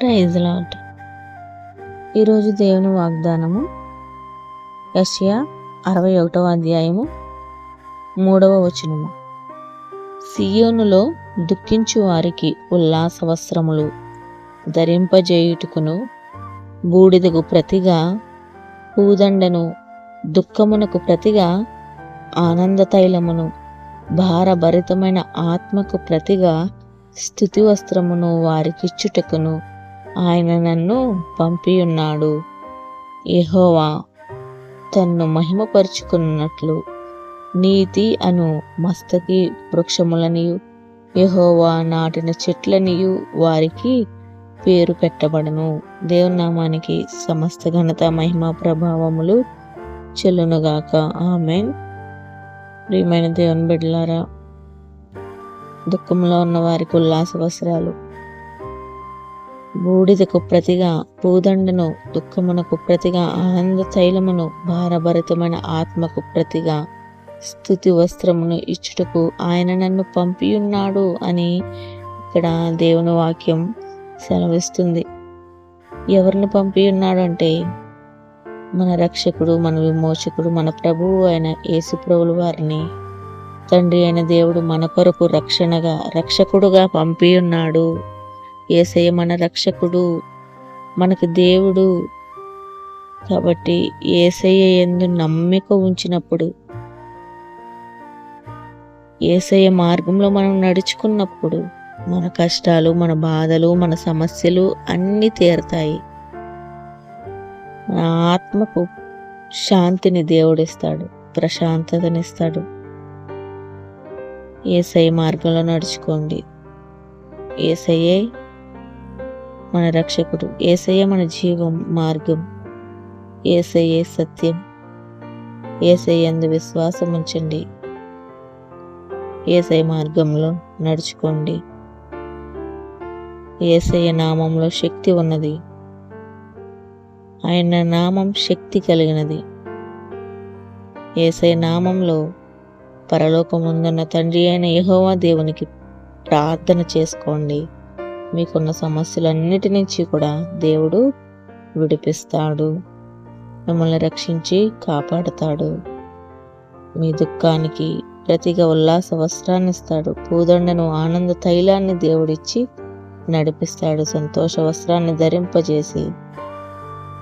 Praise lot ఈరోజు దేవుని వాగ్దానము యషియా అరవై ఒకటవ అధ్యాయము మూడవ వచనము. సియోనులో దుఃఖించు వారికి ఉల్లాస వస్త్రములు ధరింపజేయుటకును బూడిదకు ప్రతిగా పూదండను దుఃఖమునకు ప్రతిగా ఆనంద తైలమును భారభరితమైన ఆత్మకు ప్రతిగా స్థుతి వస్త్రమును వారికిచ్చుటకును ఆయన నన్ను పంపియున్నాడు. ఎహోవా తన్ను మహిమపరుచుకున్నట్లు నీతి అను మస్తకి వృక్షములనియు యహోవా నాటిన చెట్లనియు వారికి పేరు పెట్టబడను. దేవునామానికి సమస్త ఘనత మహిమ ప్రభావములు చెల్లునుగాక. ఆమెన్. ప్రియమైన దేవుని బిడ్డలారా దుఃఖంలో ఉన్న వారికి ఉల్లాస వస్త్రాలు బూడిదకు ప్రతిగా పూదండను దుఃఖమునకు ప్రతిగా ఆనంద తైలమును భారభరితమైన ఆత్మకు ప్రతిగా స్థుతి వస్త్రమును ఇచ్చుటకు ఆయన నన్ను పంపియున్నాడు అని ఇక్కడ దేవుని వాక్యం సెలవిస్తుంది. ఎవరిని పంపియున్నాడు అంటే మన రక్షకుడు మన విమోచకుడు మన ప్రభువు అయిన యేసుప్రభులు వారిని. తండ్రి అయిన దేవుడు మన కొరకు రక్షణగా రక్షకుడుగా పంపి ఉన్నాడు ఏసయ్య మన రక్షకుడు మనకు దేవుడు. కాబట్టి ఏసయ్య ఎందు నమ్మిక ఉంచినప్పుడు ఏసయ్య మార్గంలో మనం నడుచుకున్నప్పుడు మన కష్టాలు మన బాధలు మన సమస్యలు అన్నీ తీరతాయి. మన ఆత్మకు శాంతిని దేవుడిస్తాడు ప్రశాంతతనిస్తాడు. ఏసై మార్గంలో నడుచుకోండి. ఏసయ్యే మన రక్షకుడు. ఏసయ్య మన జీవం మార్గం. ఏసయ్యే సత్యం. ఏసయ్యందు విశ్వాసం ఉంచండి. ఏసై మార్గంలో నడుచుకోండి. ఏసయ్య నామంలో శక్తి ఉన్నది. ఆయన నామం శక్తి కలిగినది. ఏసై నామంలో పరలోకముందున్న తండ్రి అయిన యహోవా దేవునికి ప్రార్థన చేసుకోండి. మీకున్న సమస్యలన్నిటి నుంచి కూడా దేవుడు విడిపిస్తాడు. మిమ్మల్ని రక్షించి కాపాడుతాడు. మీ దుఃఖానికి ప్రతిగా ఉల్లాస వస్త్రాన్ని ఇస్తాడు పూదండను ఆనంద తైలాన్ని దేవుడిచ్చి నడిపిస్తాడు. సంతోష వస్త్రాన్ని ధరింపజేసి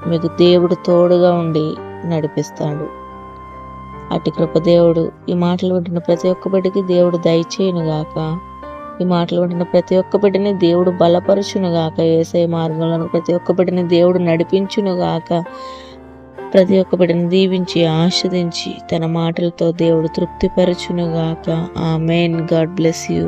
మీకు దేవుడు తోడుగా ఉండి నడిపిస్తాడు. అటు కృపదేవుడు ఈ మాటలు వింటున్న ప్రతి ఒక్క బిడ్డకి దేవుడు దయచేయునుగాక. ఈ మాటలు వింటున్న ప్రతి ఒక్క బిడ్డని దేవుడు బలపరచునుగాక ఏసై మార్గంలో ప్రతి ఒక్క బిడ్డని దేవుడు నడిపించునుగాక ప్రతి ఒక్క బిడ్డను దీవించి ఆస్వాదించి తన మాటలతో దేవుడు తృప్తిపరచునుగాక ఆ మెయిన్ గాడ్ బ్లెస్ యూ.